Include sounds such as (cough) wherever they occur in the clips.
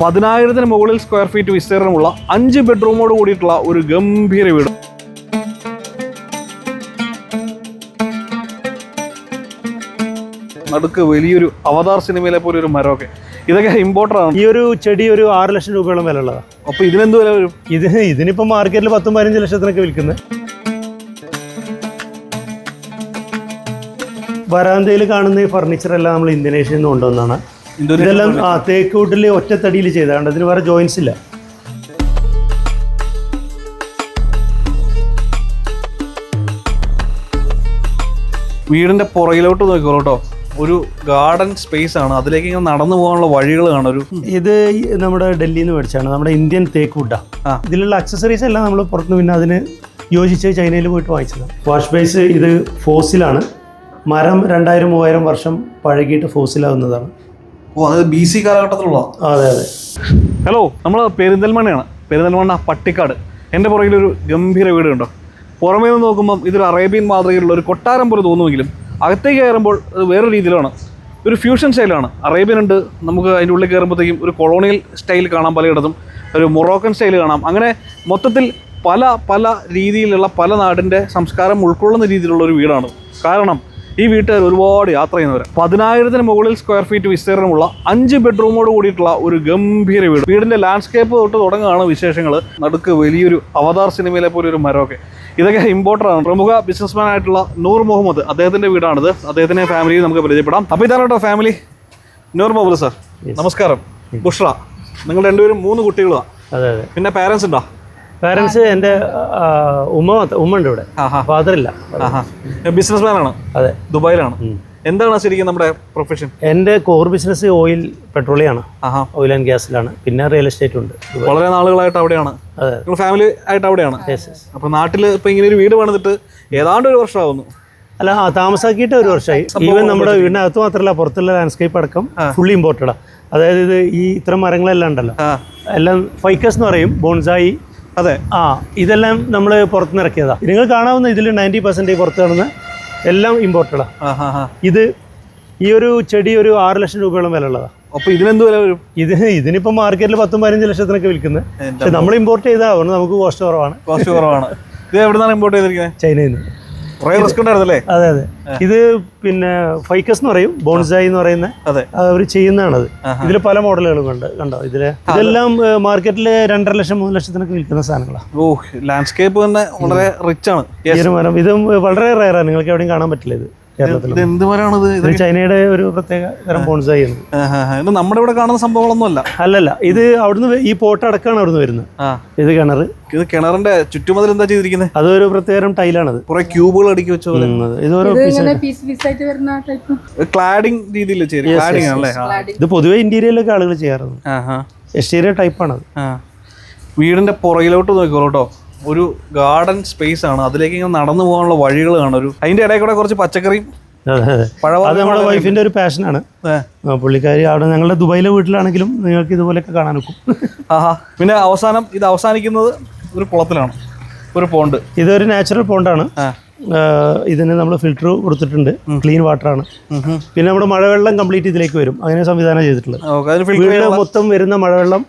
പതിനായിരത്തിന് മുകളിൽ square feet വിസ്തീർണമുള്ള അഞ്ച് ബെഡ്റൂമോട് കൂടിയിട്ടുള്ള ഒരു ഗംഭീര വീട്. നടുക്ക് വലിയൊരു അവതാർ സിനിമയിലെ പോലെ ഒരു മരമൊക്കെ. ഇതൊക്കെ ഇമ്പോർട്ടന്റ് ആണ്. ഈ ഒരു ചെടി ഒരു ആറ് ലക്ഷം രൂപയോളം വില ഉള്ളതാണ് അപ്പൊ ഇതിനെന്ത് വില വരും? ഇത് ഇതിനിപ്പോൾ മാർക്കറ്റിൽ പത്തും പതിനഞ്ച് ലക്ഷത്തിനൊക്കെ വിൽക്കുന്നത് വരാന്തയിൽ കാണുന്ന ഈ ഫർണിച്ചർ എല്ലാം നമ്മൾ ഇന്തോനേഷ്യയിൽ നിന്ന് കൊണ്ടുവന്നാണ് ഇതെല്ലാം ആ തേക്കൂട്ടിൽ ഒറ്റത്തടിയിൽ ചെയ്തതാണ് അതിന് വേറെ ജോയിൻസ് ഇല്ല. വീടിന്റെ പുറകിലോട്ട് നോക്കിക്കോളൂ കേട്ടോ. ഒരു ഗാർഡൻ സ്പേസ് ആണ്. അതിലേക്ക് ഇങ്ങനെ നടന്നു പോകാനുള്ള വഴികൾ കാണും. ഒരു ഇത് നമ്മുടെ ഡൽഹിയിൽ നിന്ന് മേടിച്ചാണ്. നമ്മുടെ ഇന്ത്യൻ തേക്ക് വുഡാണ്. ഇതിലുള്ള അക്സസറീസ് എല്ലാം നമ്മൾ പുറത്തുനിന്ന് പിന്നെ അതിന് യോജിച്ച് ചൈനയിൽ പോയിട്ട് വാങ്ങിച്ചതാണ്. വാഷ് ബേസ് ഇത് ഫോസിലാണ് മരം രണ്ടായിരം മൂവായിരം വർഷം പഴകിയിട്ട് ഫോസിലാവുന്നതാണ് ഓ അത് ബി സി കാലഘട്ടത്തിലുള്ള. അതെ അതെ. ഹലോ നമ്മൾ പെരിന്തൽമണ്ണയാണ്. പെരിന്തൽമണ്ണ പട്ടിക്കാട്. എന്റെ പുറകിൽ ഒരു ഗംഭീര വീട് കണ്ടോ പുറമേ നിന്ന് നോക്കുമ്പം ഇതൊരു അറേബ്യൻ മാതൃകയിലുള്ള ഒരു കൊട്ടാരം പോലെ തോന്നുമെങ്കിലും അകത്തേക്ക് കയറുമ്പോൾ അത് വേറെ രീതിയിലാണ്. ഒരു ഫ്യൂഷൻ സ്റ്റൈലാണ് അറേബ്യൻ ഉണ്ട് നമുക്ക് അതിന്റെ ഉള്ളിൽ കയറുമ്പോഴത്തേക്കും ഒരു കൊളോണിയൽ സ്റ്റൈൽ കാണാം പലയിടത്തും ഒരു മൊറോക്കൻ സ്റ്റൈൽ കാണാം. അങ്ങനെ മൊത്തത്തിൽ പല പല രീതിയിലുള്ള പല നാടിന്റെ സംസ്കാരം ഉൾക്കൊള്ളുന്ന രീതിയിലുള്ള ഒരു വീടാണ്. കാരണം ഈ വീട്ടുകാർ ഒരുപാട് യാത്ര ചെയ്യുന്നവരാണ് പതിനായിരത്തിന് മുകളിൽ സ്ക്വയർ ഫീറ്റ് വിസ്തീർണമുള്ള അഞ്ച് ബെഡ്റൂമോട് കൂടിയിട്ടുള്ള ഒരു ഗംഭീര വീട്. വീടിന്റെ ലാൻഡ്സ്കേപ്പ് തൊട്ട് തുടങ്ങുകയാണ് വിശേഷങ്ങൾ നടുക്ക് വലിയൊരു അവതാർ സിനിമയിലെ പോലെ ഒരു മരമൊക്കെ. ഇതൊക്കെ ഇമ്പോർട്ടന്റ് ആണ്. പ്രമുഖ ബിസിനസ്മാൻ ആയിട്ടുള്ള നൂർ മുഹമ്മദ് അദ്ദേഹത്തിന്റെ വീടാണിത്. അദ്ദേഹത്തിന്റെ ഫാമിലി നമുക്ക് പരിചയപ്പെടാം. അപ്പോൾ ഇതാണ് കേട്ടോ ഫാമിലി നൂർ മുഹമ്മദ് സർ നമസ്കാരം. ബുഷ്ര നിങ്ങൾ രണ്ടുപേരും മൂന്ന് കുട്ടികളാണ് പിന്നെ പാരൻസ് ഉണ്ടോ? പാരൻസ് എന്റെ ഉമ്മ ഉമ്മ ഉണ്ട് ഇവിടെ. ഫാദറില്ല ഫാദർ ഇല്ല. ആണ്. അതെ. ദുബായിലാണ്. എന്താണ് ശരിക്കും നമ്മുടെ പ്രൊഫഷൻ എന്റെ കോർ ബിസിനസ് ഓയിൽ പെട്രോളിയാണ് ആണ്. ഓയിൽ ആൻഡ് ഗ്യാസിലാണ് പിന്നെ റിയൽ എസ്റ്റേറ്റ് ഉണ്ട്. വളരെ നാളുകളായിട്ട് അവിടെയാണ്. നിങ്ങൾ ഫാമിലി ആയിട്ട് അവിടെയാണ്. യെസ് യെസ് അപ്പൊ നാട്ടിൽ ഇപ്പൊ ഇങ്ങനെ ഒരു വീട് പണിതിട്ട് ഏതാണ്ട് ഒരു വർഷമാവുന്നു. അല്ല ആ താമസാക്കിയിട്ട് ഒരു വർഷമായി. ഈവൻ നമ്മുടെ വീടിനകത്ത് മാത്രമല്ല പുറത്തുള്ള ലാൻഡ്സ്കേപ്പ് അടക്കം ഫുള്ളി ഇമ്പോർട്ടഡാണ് അതായത് ഇത് ഈ ഇത്ര മരങ്ങളെല്ലാം ഉണ്ടല്ലോ. എല്ലാം ഫൈക്കസ് എന്ന് പറയും. ബോൺസായി അതെ. ആ ഇതെല്ലാം നമ്മൾ പുറത്തുനിന്ന് ഇറക്കിയതാ. നിങ്ങൾ കാണാവുന്ന ഇതിൽ നയന്റി പെർസെന്റേജ് പുറത്ത് കാണുന്ന എല്ലാം ഇമ്പോർട്ടഡാ ഇത് ഈ ഒരു ചെടി ഒരു ആറ് ലക്ഷം രൂപയോളം വില ഉള്ളതാ അപ്പൊ ഇതിനെന്ത് വില വരും? ഇത് ഇതിനിപ്പോ മാർക്കറ്റിൽ പത്തും പതിനഞ്ച് ലക്ഷത്തിനൊക്കെ വിൽക്കുന്നത് പക്ഷെ നമ്മൾ ഇമ്പോർട്ട് ചെയ്താൽ നമുക്ക് കോസ്റ്റ് കുറവാണ്. കോസ്റ്റ് കുറവാണ്. ഇത് എവിടെ നിന്നാണ് ഇമ്പോർട്ട് ചെയ്തിരിക്കുന്നത് ചൈനയിൽ നിന്ന്. അതെ അതെ. ഇത് പിന്നെ ഫൈക്കസ് എന്ന് പറയും ബോൺസായി എന്ന് പറയുന്ന അവർ ചെയ്യുന്നതാണത്. ഇതിൽ പല മോഡലുകളും ഉണ്ട് കണ്ടോ? ഇതിൽ ഇതെല്ലാം മാർക്കറ്റിൽ രണ്ടര ലക്ഷം മൂന്ന് ലക്ഷത്തിനൊക്കെ വിൽക്കുന്ന സാധനങ്ങളാണ് ഓ ലാൻഡ്സ്കേപ്പ് തന്നെ വളരെ റിച്ച് ആണ്. ഈ മരം ഇത് വളരെ റയറാണ് നിങ്ങൾക്ക് എവിടെയും കാണാൻ പറ്റില്ല ഇത്. കേരളത്തിൽ ചൈനയുടെ ഒരു പ്രത്യേക തരം ബോൺസായി ആണ് നമ്മുടെ ഇവിടെ കാണുന്ന സംഭവങ്ങളൊന്നും അല്ല അല്ലല്ല ഇത് അവിടുന്ന് ഈ പോട്ട് അടക്കാണ് അവിടുന്ന് വരുന്നത്. ആ. ഇത് കിണർ ഇത് കിണറിന്റെ ചുറ്റുമതിൽ എന്താ ചെയ്തിരിക്കുന്നത് അതൊരു പ്രത്യേകം ടൈലാണ് കുറെ ക്യൂബുകൾ അടുക്കി വെച്ച പോലെ. ഉം, ഇത് ഓരോ ഇത് piece ഇങ്ങനെ പീസ് പീസ് ആയിട്ട് വരുന്ന ടൈപ്പ് ക്ലാഡിങ് രീതിയിൽ ക്ലാഡിങ് ആണല്ലേ? ഇത് പൊതുവെ ഇന്റീരിയറിലൊക്കെ ആളുകൾ ചെയ്യാറുണ്ട്. എക്സ്റ്റീരിയർ ടൈപ്പാണത്. വീടിന്റെ പുറകിലോട്ട് നോക്കിക്കോളൂ കേട്ടോ. ഒരു ഗാർഡൻ സ്പേസ് ആണ്. അതിലേക്ക് ഇങ്ങനെ നടന്നു പോകാനുള്ള വഴികൾ കാണും. ഒരു അതിന്റെ ഇടയിൽ കൂടെ കുറച്ച് പച്ചക്കറിയും അതെ നമ്മുടെ വൈഫിന്റെ ഒരു പാഷനാണ്. പുള്ളിക്കാരി അവിടെ ഞങ്ങളുടെ ദുബായിലെ വീട്ടിലാണെങ്കിലും നിങ്ങൾക്ക് ഇതുപോലെയൊക്കെ കാണാൻ ഒക്കും. ആഹാ. പിന്നെ അവസാനം ഇത് അവസാനിക്കുന്നത് ഒരു കുളത്തിലാണ്. ഒരു പോണ്ട് ഇതൊരു നാച്ചുറൽ പോണ്ടാണ്. ഇതിന് നമ്മൾ ഫിൽറ്റർ കൊടുത്തിട്ടുണ്ട്. ക്ലീൻ വാട്ടറാണ് ഉം ഉം. പിന്നെ നമ്മുടെ മഴവെള്ളം കംപ്ലീറ്റ് ഇതിലേക്ക് വരും. അങ്ങനെ സംവിധാനം ചെയ്തിട്ടുള്ളത്. മൊത്തം വരുന്ന മഴവെള്ളം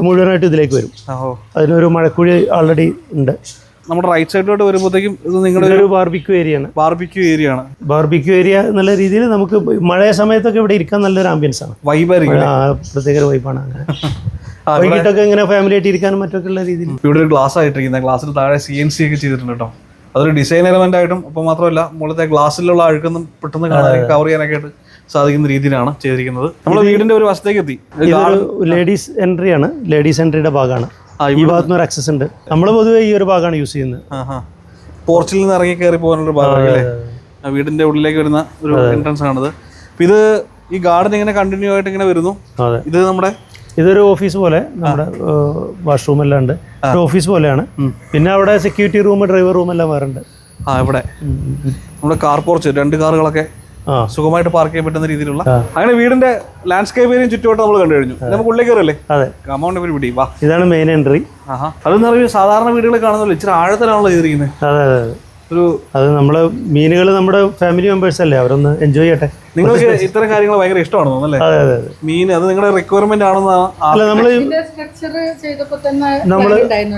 മുഴുവനായിട്ട് ഇതിലേക്ക് വരും. അതിനൊരു മഴക്കുഴി ആൾറെഡി ഉണ്ട്. നമ്മുടെ റൈറ്റ് സൈഡിലോട്ട് വരുമ്പോഴത്തേക്കും ഇത് നിങ്ങളുടെ ഒരു ബാർബിക്യൂ ഏരിയ ആണ്. ബാർബിക്യൂ ഏരിയ ആണ്. ബാർബിക്യൂ ഏരിയ എന്നുള്ള രീതിയിൽ നമുക്ക് മഴയ സമയത്തൊക്കെ ഇവിടെ ഇരിക്കാൻ നല്ലൊരു ആംബിയൻസ് ആണ്. വൈബായിരിക്കും പ്രത്യേക വൈബാണ് അങ്ങനെ. (laughs) വൈകിട്ടൊക്കെ ഇങ്ങനെ ഫാമിലി ആയിട്ട് ഇരിക്കാനും മറ്റൊക്കെ ഉള്ള രീതിയിൽ. ഇവിടെ ഒരു ഗ്ലാസ് ആയിട്ടിരിക്കുന്നത്. ഗ്ലാസ്സിൽ താഴെ സി എൻ സി ഒക്കെ ചെയ്തിട്ടുണ്ട് കേട്ടോ അതൊരു ഡിസൈൻ എലമെന്റ് ആയിട്ടും അപ്പോൾ മാത്രമല്ല മുകളിലത്തെ ഗ്ലാസ്സിലുള്ള അഴുക്കൊന്നും പെട്ടെന്ന് കാണാൻ കവർ ചെയ്യാനൊക്കെ ആയിട്ട് സാധിക്കുന്ന രീതിയിലാണ് ചെയ്തിരിക്കുന്നത്. നമ്മൾ വീടിന്റെ ഒരു വശത്തേക്ക് എത്തി ലേഡീസ് എൻട്രി ആണ്. ലേഡീസ് എൻട്രിയുടെ ഭാഗമാണ്. ഈ ഭാഗത്തുനിന്ന് ഒരു ആക്സസ് ഉണ്ട്. നമ്മൾ പൊതുവെ ഈ ഒരു ഭാഗമാണ് യൂസ് ചെയ്യുന്നത്. പോർച്ചിൽ നിന്ന് ഇറങ്ങി കയറി പോകാനുള്ള ഭാഗമല്ലേ വീടിന്റെ ഉള്ളിലേക്ക് വരുന്ന ഒരു എൻട്രൻസ് ആണിത്. ഇത് ഈ ഗാർഡൻ ഇങ്ങനെ കണ്ടിന്യൂ ആയിട്ട് ഇങ്ങനെ വരുന്നു. ഇത് നമ്മുടെ ഇതൊരു ഓഫീസ് പോലെ നമ്മുടെ വാഷ്റൂം എല്ലാം ഉണ്ട്. ഒരു ഓഫീസ് പോലെയാണ്. പിന്നെ അവിടെ സെക്യൂരിറ്റി റൂം ഡ്രൈവർ റൂം എല്ലാം വേറെ ഉണ്ട്. ആ ഇവിടെ. നമ്മുടെ കാർ പോർച്ച് രണ്ട് കാറുകളൊക്കെ സുഖമായിട്ട് പാർക്ക് ചെയ്യാൻ പറ്റുന്ന രീതിയിലുള്ള അങ്ങനെ വീടിന്റെ ലാൻഡ്സ്കേപ്പ് ഏരിയ ചുറ്റുവട്ടം നമ്മൾ കണ്ടു കഴിഞ്ഞു. നമുക്ക് ഉള്ളിൽ കയറല്ലേ അതെ. കമൗണ്ട് ഒരു പിടി വാ. ഇതാണ് മെയിൻ എൻട്രി അതെന്ന് പറയുമ്പോൾ സാധാരണ വീടുകൾ കാണുന്നല്ലോ ഇച്ചിരി ആഴത്തിലാണല്ലോ ചെയ്തിരിക്കുന്നത് അതെ അതെ അതെ. ഒരു അത് നമ്മൾ മീനുകൾ നമ്മുടെ ഫാമിലി മെമ്പേഴ്സ് അല്ലേ? അവരൊന്ന് എൻജോയ് ചെയ്യട്ടെ. നിങ്ങൾക്ക് (laughs) ഇത്തരം കാര്യങ്ങൾ ഭയങ്കര ഇഷ്ടമാണെന്ന് തോന്നുന്നു അല്ലേ? അതെ അതെ മീൻ അത് നിങ്ങളുടെ റിക്വയർമെന്റ് ആണെന്ന് അല്ല നമ്മൾ നമ്മൾ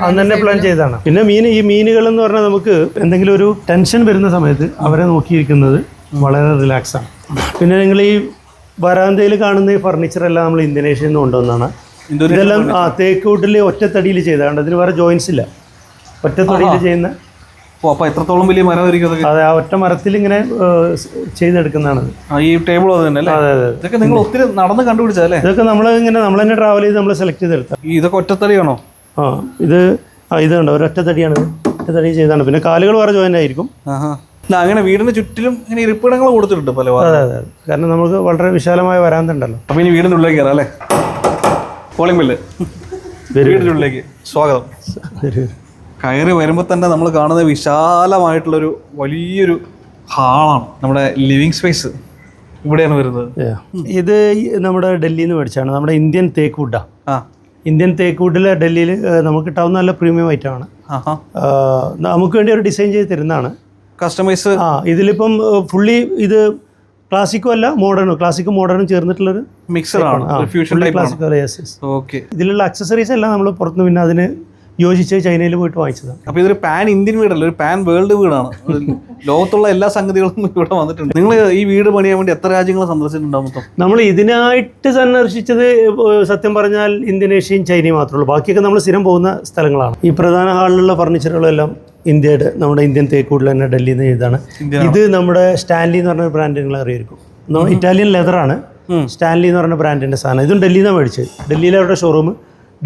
അന്ന് തന്നെ പ്ലാൻ ചെയ്തതാണ്. പിന്നെ മീൻ ഈ മീനുകൾ എന്ന് പറഞ്ഞാൽ നമുക്ക് എന്തെങ്കിലും ഒരു ടെൻഷൻ വരുന്ന സമയത്ത് അവരെ നോക്കിയിരിക്കുന്നത് വളരെ റിലാക്സാണ് ആണ്. പിന്നെ നിങ്ങൾ ഈ വരാന്തയിൽ കാണുന്ന ഈ ഫർണിച്ചർ എല്ലാം നമ്മൾ ഇന്തോനേഷ്യയിൽ നിന്ന് കൊണ്ടുവന്നാണ്. ഇതെല്ലാം ആ തേക്കൂട്ടിൽ ഒറ്റത്തടിയിൽ ചെയ്തതാണ് അതിന് വേറെ ജോയിൻസ് ഇല്ല. ഒറ്റത്തടിയിൽ ചെയ്യുന്ന അപ്പോൾ എത്രത്തോളം വലിയ മരമായിരിക്കും ആയിരിക്കും അതെ ആ ഒറ്റ മരത്തിൽ ഇങ്ങനെ ചെയ്തെടുക്കുന്നതാണ് ഈ ടേബിൾ അത് തന്നെ അതെ അതെ ഇതൊക്കെ നിങ്ങൾ ഒത്തിരി നടന്ന് കണ്ടുപിടിച്ചല്ലേ ഇതൊക്കെ നമ്മൾ ഇങ്ങനെ നമ്മൾ തന്നെ ട്രാവൽ ചെയ്ത് നമ്മൾ സെലക്ട് ചെയ്തെടുത്ത. ഇതൊക്കെ ഒറ്റത്തടിയാണോ? ആ ഇത് ആ ഇത് കണ്ടോ? ഒരു ഒറ്റത്തടിയാണ് ഒറ്റത്തടി ചെയ്താണ്. പിന്നെ കാലുകൾ വേറെ ജോയിൻ ആയിരിക്കും. അങ്ങനെ വീടിന് ചുറ്റിലും ഇങ്ങനെ ഇരിപ്പിടങ്ങൾ കൊടുത്തിട്ടുണ്ട് പല അതെ അതെ കാരണം നമുക്ക് വളരെ വിശാലമായ വരാന്ത ഉണ്ടല്ലോ അപ്പൊ ഇനി വീടിന്റെ ഉള്ളിലേക്ക് കയറാം അല്ലേ? കോളിംഗ് ബില്ല് വീടിന്റെ ഉള്ളിലേക്ക്. സ്വാഗതം. കയറി വരുമ്പോൾ തന്നെ നമ്മൾ കാണുന്ന വിശാലമായിട്ടുള്ളൊരു വലിയൊരു ഹാളാണ് നമ്മുടെ ലിവിങ് സ്പേസ്. ഇവിടെയാണ് വരുന്നത്. ഇത് നമ്മുടെ ഡൽഹിയിൽ നിന്ന് മേടിച്ചാണ്. നമ്മുടെ ഇന്ത്യൻ തേക്ക് വുഡാണ് ആ. ഇന്ത്യൻ തേക്ക് വുഡിൽ ഡൽഹിയിൽ നമുക്ക് കിട്ടാവുന്ന നല്ല പ്രീമിയം ഐറ്റമാണ് നമുക്ക് വേണ്ടി ഒരു ഡിസൈൻ ചെയ്ത് തരുന്നതാണ്. കസ്റ്റമൈസ് ആ ഇതിലിപ്പം ഫുള്ളി ഇത് ക്ലാസിക്കും അല്ല മോഡേണും ക്ലാസിക്കും മോഡേണും ചേർന്നിട്ടുള്ളൊരു മിക്സറാണ് ഓക്കെ ഇതിലുള്ള അക്സസറീസ് എല്ലാം നമ്മൾ പുറത്തുനിന്ന് പിന്നെ അതിന് യോജിച്ച് ചൈനയിൽ പോയിട്ട് വാങ്ങിച്ചതാണ്. അപ്പോൾ ഇതൊരു പാൻ ഇന്ത്യൻ വീടല്ല? ഒരു പാൻ വേൾഡ് വീടാണ്. ലോകത്തുള്ള എല്ലാ സംഗതികളും ഇവിടെ വന്നിട്ടുണ്ട്. നിങ്ങൾ ഈ വീട് പണിയാൻ വേണ്ടി എത്ര രാജ്യങ്ങൾ സന്ദർശിച്ചിട്ടുണ്ടാവും മൊത്തം? നമ്മൾ ഇതിനായിട്ട് സന്ദർശിച്ചത് സത്യം പറഞ്ഞാൽ ഇന്തോനേഷ്യയും ചൈനയും മാത്രമേ ഉള്ളൂ. ബാക്കിയൊക്കെ നമ്മൾ സ്ഥിരം പോകുന്ന സ്ഥലങ്ങളാണ്. ഈ പ്രധാന ഹാളിലുള്ള ഫർണിച്ചറുകളെല്ലാം ഇന്ത്യയുടെ നമ്മുടെ ഇന്ത്യൻ തേക്കൂടിൽ തന്നെ ഡൽഹിയിൽ നിന്ന് ചെയ്താണ് ഇത് നമ്മുടെ സ്റ്റാൻലി എന്ന് പറഞ്ഞ ബ്രാൻഡ് നിങ്ങൾ അറിയായിരിക്കും ഇറ്റാലിയൻ ലെതറാണ്. സ്റ്റാൻലി എന്ന് പറഞ്ഞ ബ്രാൻഡിന്റെ സാധനം. ഇതും ഡൽഹിയിൽ നിന്നാണ് മേടിച്ചത്. ഡൽഹിയിലെ അവരുടെ ഷോറൂം